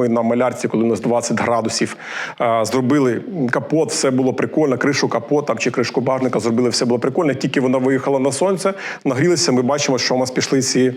ми на малярці, коли у нас 20 градусів, е, зробили капот, все було прикольно, кришу капот чи кришку багажника зробили, все було прикольно. Тільки вона виїхала на сонце, нагрілися, ми бачимо, що у нас пішли ці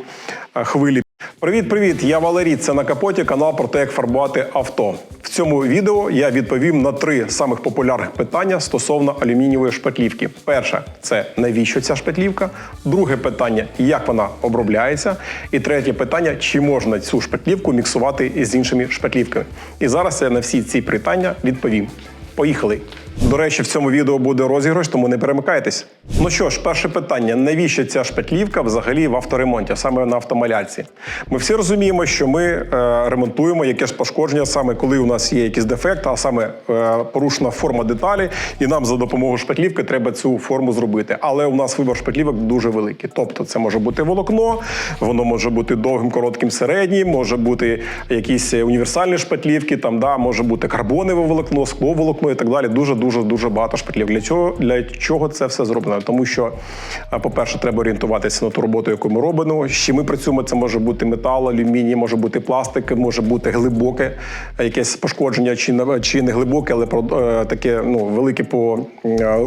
е, хвилі. Привіт, привіт! Я Валерій. Це на капоті канал про те, як фарбувати авто. В цьому відео я відповім на три самих популярних питання стосовно алюмінієвої шпатлівки. Перше це навіщо ця шпатлівка? Друге питання як вона обробляється? І третє питання чи можна цю шпатлівку міксувати із іншими шпатлівками? І зараз я на всі ці питання відповім. Поїхали! До речі, в цьому відео буде розіграш, тому не перемикайтесь. Ну що ж, перше питання: навіщо ця шпатлівка взагалі в авторемонті, а саме на автомалярці? Ми всі розуміємо, що ми е, ремонтуємо якесь пошкодження, саме коли у нас є якийсь дефект, а саме е, порушена форма деталі, і нам за допомогою шпатлівки треба цю форму зробити. Але у нас вибір шпатлівок дуже великий. Тобто, це може бути волокно, воно може бути довгим, коротким, середнім, може бути якісь універсальні шпатлівки, там да може бути карбонове волокно, скло волокно і так далі. Дуже дуже дуже багато шпатлів. Для чого для чого це все зроблено? Тому що, е, по-перше, треба орієнтуватися на ту роботу, яку ми робимо. Чим ми працюємо, це може бути метал, алюміній, може бути пластик, може бути глибоке е, якесь пошкодження, чи не чи не глибоке, але про е, таке ну велике по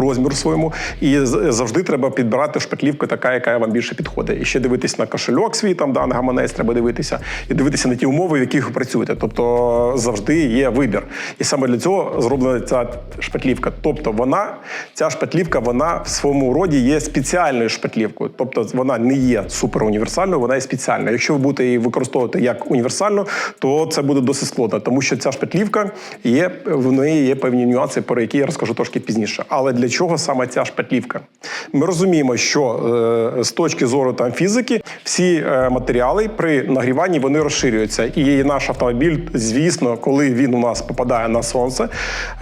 розміру своєму. І завжди треба підбирати шпатлівку, така, яка вам більше підходить. І ще дивитись на кошельок свій, там да, на гаманець треба дивитися, і дивитися на ті умови, в яких ви працюєте. Тобто завжди є вибір. І саме для цього зроблена ця шпатлівка. Тобто вона, ця шпатлівка, вона в своєму роді є спеціальною шпатлівкою. Тобто вона не є суперуніверсальною, вона є спеціальна. Якщо ви будете її використовувати як універсальну, то це буде досить складно, тому що ця шпатлівка є, в неї є певні нюанси, про які я розкажу трошки пізніше. Але для чого саме ця шпатлівка? Ми розуміємо, що е, з точки зору там фізики всі е, матеріали при нагріванні вони розширюються. І наш автомобіль, звісно, коли він у нас попадає на сонце,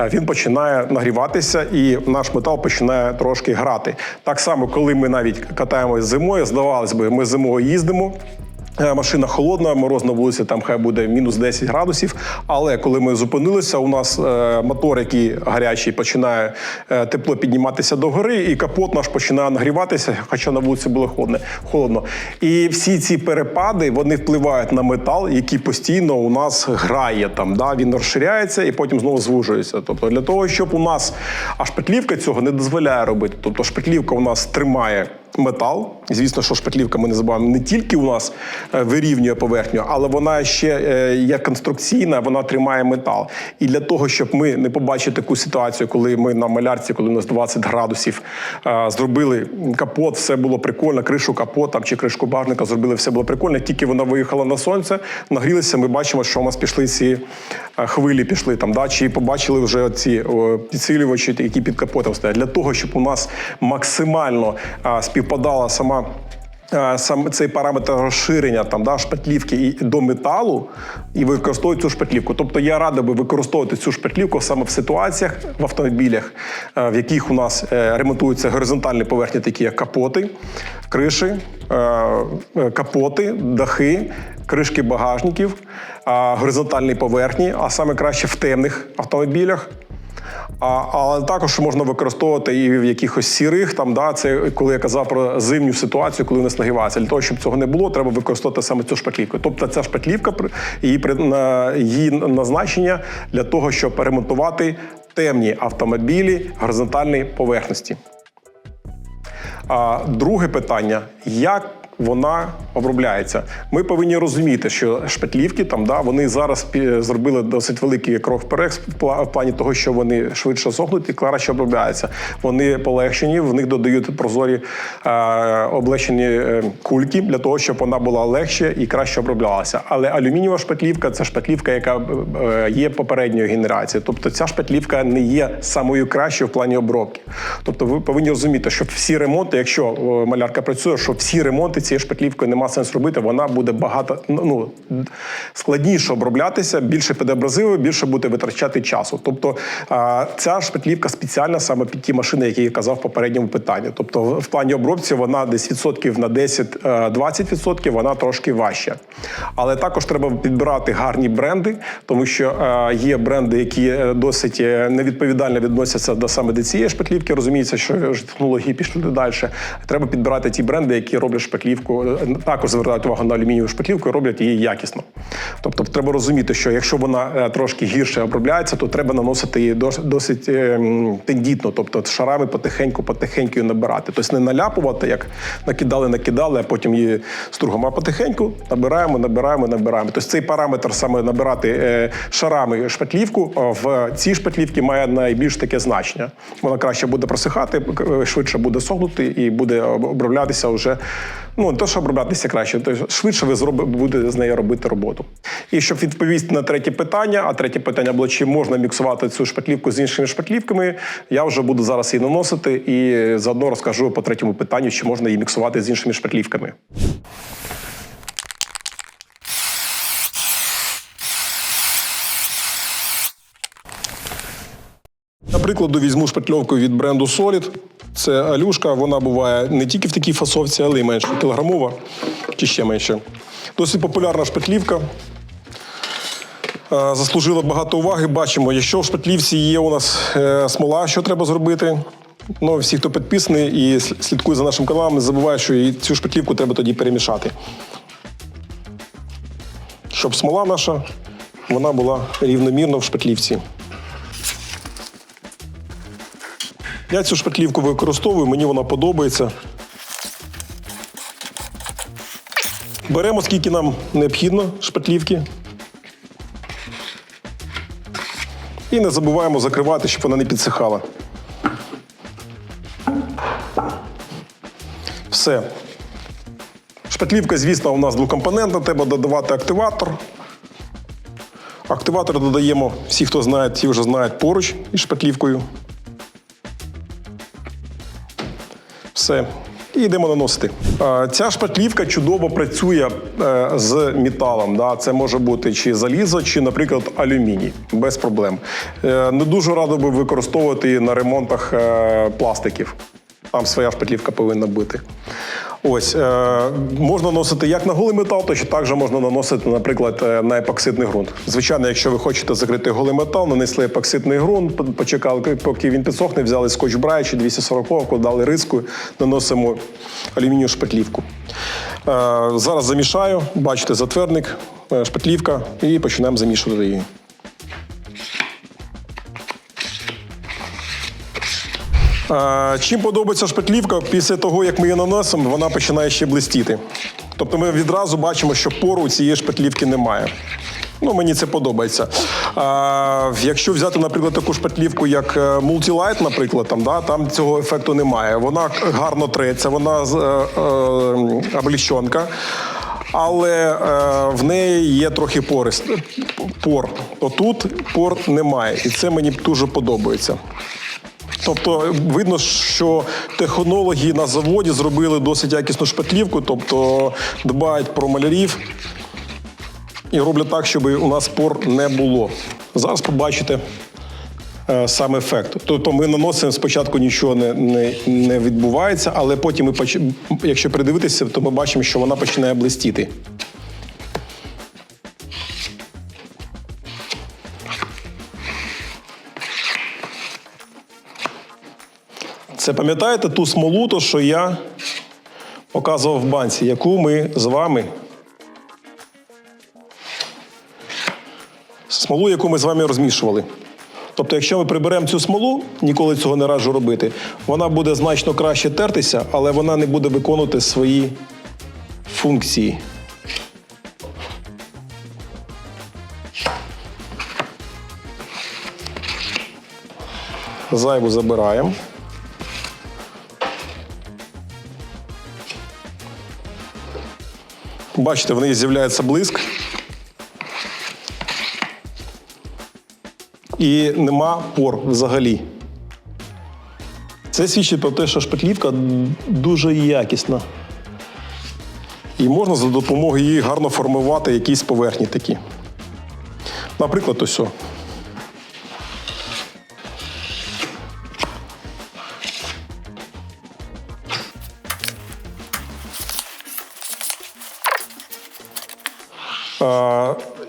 е, він починає нагріватися, і наш метал починає трошки грати. Так само, коли ми навіть катаємось зимою, здавалось би, ми зимою їздимо. Е, Машина холодна, мороз на вулиці, там хай буде мінус 10 градусів. Але коли ми зупинилися, у нас е, мотор, який гарячий, починає е, тепло підніматися до гори, і капот наш починає нагріватися, хоча на вулиці було холодно. холодно. І всі ці перепади вони впливають на метал, який постійно у нас грає там. Да? Він розширяється і потім знову звужується. Тобто для того, щоб у нас а шпатлівка цього не дозволяє робити. Тобто шпатлівка у нас тримає метал. Звісно, що шпатлівка, ми не забуваємо, не тільки у нас е, вирівнює поверхню, але вона ще е, як конструкційна, вона тримає метал. І для того, щоб ми не побачили таку ситуацію, коли ми на малярці, коли у нас 20 градусів, е, зробили капот, все було прикольно, кришу капот там, чи кришку багажника зробили, все було прикольно. Тільки вона виїхала на сонце, нагрілися, ми бачимо, що у нас пішли ці хвилі, пішли там, да, чи побачили вже ці підсилювачі, які під капотом стоять. Для того, щоб у нас максимально співпадала сама. Е, Сам цей параметр розширення там да шпатлівки і до металу і використовують цю шпатлівку. Тобто я радий би використовувати цю шпатлівку саме в ситуаціях в автомобілях, е, в яких у нас е, ремонтуються горизонтальні поверхні, такі як капоти, криші, капоти, дахи, кришки багажників, горизонтальні поверхні, а саме краще в темних автомобілях. А, але також можна використовувати і в якихось сірих, там, да, це коли я казав про зимню ситуацію, коли нас нагрівається. Для того, щоб цього не було, треба використовувати саме цю шпатлівку. Тобто ця шпатлівка, при- її, її назначення для того, щоб ремонтувати темні автомобілі горизонтальної поверхності. А друге питання: як вона обробляється? Ми повинні розуміти, що шпатлівки там да вони зараз зробили досить великий крок вперед в плані того, що вони швидше сохнуть і краще обробляються. Вони полегшені, в них додають прозорі е, облегчені е, кульки для того, щоб вона була легше і краще оброблялася. Але алюмінієва шпатлівка це шпатлівка, яка е, є попередньої генерації. Тобто ця шпатлівка не є самою кращою в плані обробки. Тобто ви повинні розуміти, що всі ремонти, якщо малярка працює, що всі ремонти цією шпатлівкою нема сенсу робити, вона буде багато ну складніше оброблятися, більше піде абразиву, більше буде витрачати часу. Тобто ця шпатлівка спеціальна саме під ті машини, які я казав в попередньому питанні. Тобто, в плані обробці вона десь відсотків на 10-20 відсотків, вона трошки важча. Але також треба підбирати гарні бренди, тому що е, є бренди, які е, досить е, невідповідально відносяться до саме до цієї шпатлівки. Розуміється, що технології пішли далі. Треба підбирати ті бренди, які роблять шпатлівки шпатлівку, е, також звертають увагу на алюмінієву шпатлівку і роблять її якісно. Тобто треба розуміти, що якщо вона е, трошки гірше обробляється, то треба наносити її досить е, тендітно, тобто шарами потихеньку, потихеньку її набирати. Тобто не наляпувати, як накидали, накидали, а потім її стругом, а потихеньку набираємо, набираємо, набираємо. Тобто цей параметр саме набирати е, шарами шпатлівку в цій шпатлівці має найбільш таке значення. Вона краще буде просихати, швидше буде сохнути і буде оброблятися вже. Ну, то, що оброблятися краще, то швидше ви зроби, будете з нею робити роботу. І щоб відповісти на третє питання, а третє питання було, чи можна міксувати цю шпатлівку з іншими шпатлівками, я вже буду зараз її наносити і заодно розкажу по третьому питанню, чи можна її міксувати з іншими шпатлівками. Наприклад, візьму шпатльовку від бренду Solid. Це алюшка, вона буває не тільки в такій фасовці, але й менше, кілограмова чи ще менше. Досить популярна шпатлівка. Е, Заслужила багато уваги. Бачимо, якщо в шпатлівці є у нас е, смола, що треба зробити. Ну, всі, хто підписаний і слідкує за нашим каналом, не забуває, що і цю шпатлівку треба тоді перемішати. Щоб смола наша вона була рівномірно в шпатлівці. Я цю шпатлівку використовую, мені вона подобається. Беремо скільки нам необхідно шпатлівки. І не забуваємо закривати, щоб вона не підсихала. Все. Шпатлівка, звісно, у нас двокомпонентна, треба додавати активатор. Активатор додаємо, всі, хто знає, ті вже знають поруч із шпатлівкою. Все. І йдемо наносити. Ця шпатлівка чудово працює е, з металом. Да? Це може бути чи залізо, чи, наприклад, алюміній. Без проблем. Е, Не дуже радо би використовувати на ремонтах е, пластиків. Там своя шпатлівка повинна бути. Ось е, можна наносити як на голий метал, то що також можна наносити, наприклад, е, на епоксидний ґрунт. Звичайно, якщо ви хочете закрити голий метал, нанесли епоксидний ґрунт, почекали, поки він підсохне, взяли скотч брай чи 240 дали риску, наносимо алюмінію шпатлівку. Е, зараз замішаю, бачите, затвердник, е, шпатлівка, і починаємо замішувати її. Чим подобається шпатлівка, після того, як ми її наносимо, вона починає ще блистіти. Тобто ми відразу бачимо, що пору у цієї шпатлівки немає. Ну, мені це подобається. А, якщо взяти, наприклад, таку шпатлівку, як е, Multilight, наприклад, там, да, там цього ефекту немає. Вона гарно треться, вона е, е, обліщенка. Але е, в неї є трохи порис, пор. Отут пор немає. І це мені дуже подобається. Тобто видно, що технологи на заводі зробили досить якісну шпатлівку, тобто дбають про малярів і роблять так, щоб у нас пор не було. Зараз побачите е, сам ефект. Тобто ми наносимо спочатку нічого не, не, не відбувається, але потім, ми, якщо придивитися, то ми бачимо, що вона починає блистіти. Це пам'ятаєте ту смолу, то що я показував в банці, яку ми з вами. Смолу, яку ми з вами розмішували. Тобто, якщо ми приберемо цю смолу, ніколи цього не раджу робити, вона буде значно краще тертися, але вона не буде виконувати свої функції. Зайву забираємо. Бачите, в неї з'являється блиск. І нема пор взагалі. Це свідчить про те, що шпатлівка дуже якісна. І можна за допомогою її гарно формувати якісь поверхні такі. Наприклад, ось.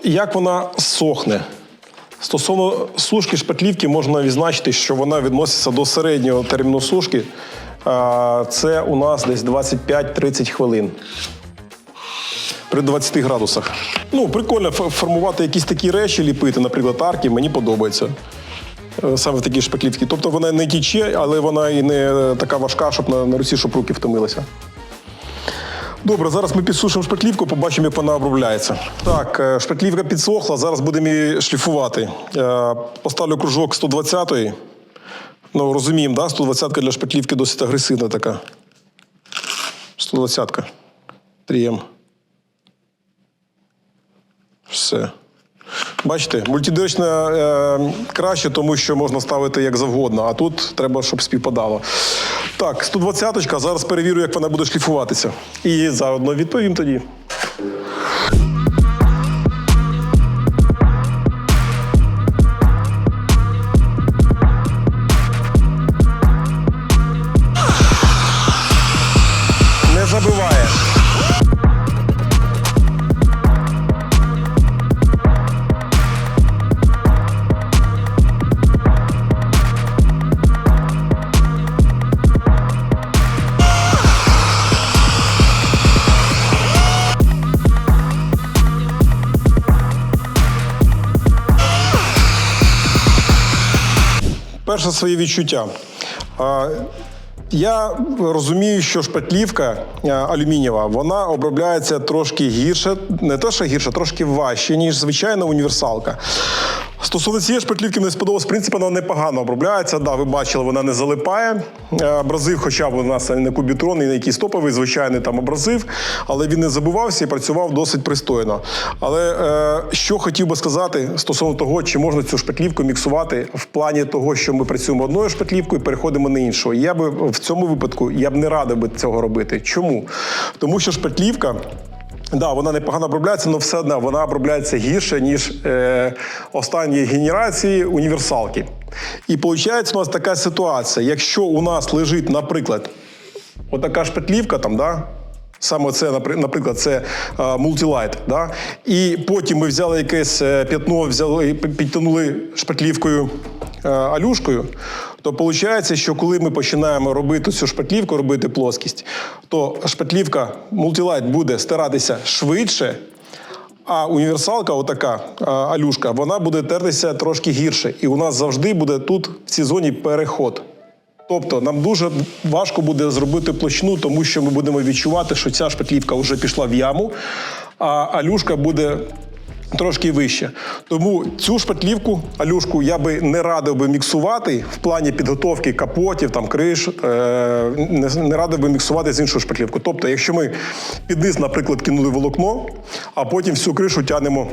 Як вона сохне? Стосовно сушки шпатлівки можна відзначити, що вона відноситься до середнього терміну сушки. Це у нас десь 25-30 хвилин. При 20 градусах. Ну, прикольно формувати якісь такі речі, ліпити, наприклад, арки, мені подобається. Е, Саме такі шпаклівки. Тобто вона не тіче, але вона і не така важка, щоб на, на руці, щоб руки втомилися. Добре, зараз ми підсушимо шпаклівку, побачимо, як вона обробляється. Так, шпетлівка шпаклівка підсохла, зараз будемо її шліфувати. Е, Поставлю кружок 120-ї. Ну, розуміємо, да? 120-ка для шпаклівки досить агресивна така. 120-ка. Трієм. Все. Бачите, мультидирочна е, краще, тому що можна ставити як завгодно, а тут треба, щоб співпадало. Так, 120-ка, зараз перевірю, як вона буде шліфуватися. І заодно відповім тоді. Перше своє відчуття. Я розумію, що шпатлівка а, алюмінієва вона обробляється трошки гірше, не те, що гірше, трошки важче, ніж звичайна універсалка. Стосовно цієї шпатлівки мені сподобалось, в принципі, вона непогано обробляється. Да, ви бачили, вона не залипає. Е, Абразив, хоча б у нас не кубітрон, і не якийсь топовий, звичайний там абразив, але він не забувався і працював досить пристойно. Але е, що хотів би сказати стосовно того, чи можна цю шпатлівку міксувати в плані того, що ми працюємо одною шпатлівкою і переходимо на іншу. Я би в цьому випадку я б не радив би цього робити. Чому? Тому що шпатлівка. Да, вона непогано обробляється, але все одно вона обробляється гірше, ніж е, останньої генерації універсалки. І виходить, у нас така ситуація. Якщо у нас лежить, наприклад, отака шпатлівка, там, да, саме це, наприклад, це мультилайт, да, і потім ми взяли якесь е, п'ятно, взяли, підтягнули шпатлівкою е, алюшкою, то виходить, що коли ми починаємо робити цю шпатлівку, робити плоскість, то шпатлівка мультилайт буде стиратися швидше, а універсалка, отака алюшка, вона буде тертися трошки гірше. І у нас завжди буде тут в цій зоні переход. Тобто нам дуже важко буде зробити площину, тому що ми будемо відчувати, що ця шпатлівка вже пішла в яму, а алюшка буде трошки вище. Тому цю шпатлівку, алюшку, я би не радив би міксувати в плані підготовки капотів, там криш, е, не, радив би міксувати з іншою шпатлівкою. Тобто, якщо ми під низ, наприклад, кинули волокно, а потім всю кришу тягнемо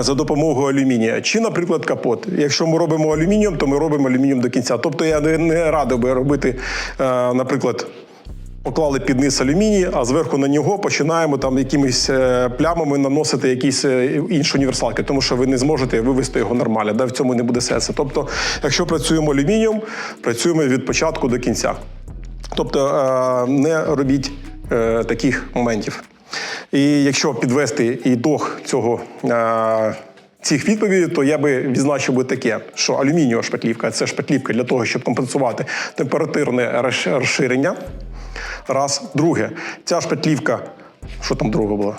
за допомогою алюмінія. Чи, наприклад, капот. Якщо ми робимо алюмінієм, то ми робимо алюмінієм до кінця. Тобто я не, не радив би робити, е, наприклад, поклали під низ алюміній, а зверху на нього починаємо там якимись е, плямами наносити якісь е, інші універсалки, тому що ви не зможете вивести його нормально. Да? В цьому не буде сенсу. Тобто, якщо працюємо алюмінієм, працюємо від початку до кінця. Тобто е, не робіть таких моментів. І якщо підвести ітог цього. Цих відповідей, то я би відзначив би таке, що алюмінієва шпатлівка це шпатлівка для того, щоб компенсувати температурне розширення. Раз. Друге, ця шпатлівка, що там друге було?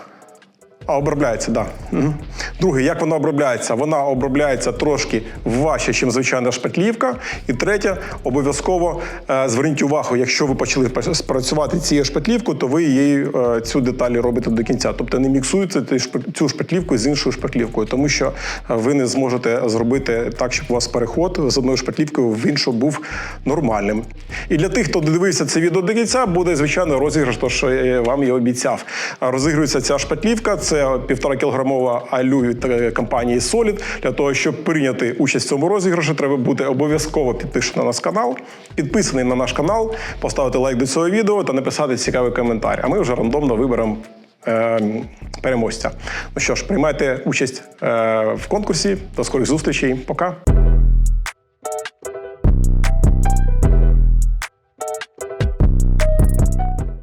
А, обробляється, так. Да. Угу. Друге, як вона обробляється? Вона обробляється трошки важче, ніж звичайна шпатлівка. І третє, обов'язково е, зверніть увагу, якщо ви почали пра- працювати цією шпатлівкою, то ви її е, цю деталь робите до кінця. Тобто не міксуєте цю шпатлівку з іншою шпатлівкою, тому що е, ви не зможете зробити так, щоб у вас переход з одної шпатлівки в іншу був нормальним. І для тих, хто дивився це відео до кінця, буде звичайно розіграш, то що я вам і обіцяв. Розігрується ця шпатлівка. Це півтора кілограмова алю від е, компанії Solid. Для того, щоб прийняти участь в цьому розіграші, треба бути обов'язково підписаний на наш канал, підписаний на наш канал, поставити лайк до цього відео та написати цікавий коментар. А ми вже рандомно виберемо. е, Переможця. Ну що ж, приймайте участь е, в конкурсі. До скорих зустрічей. Пока.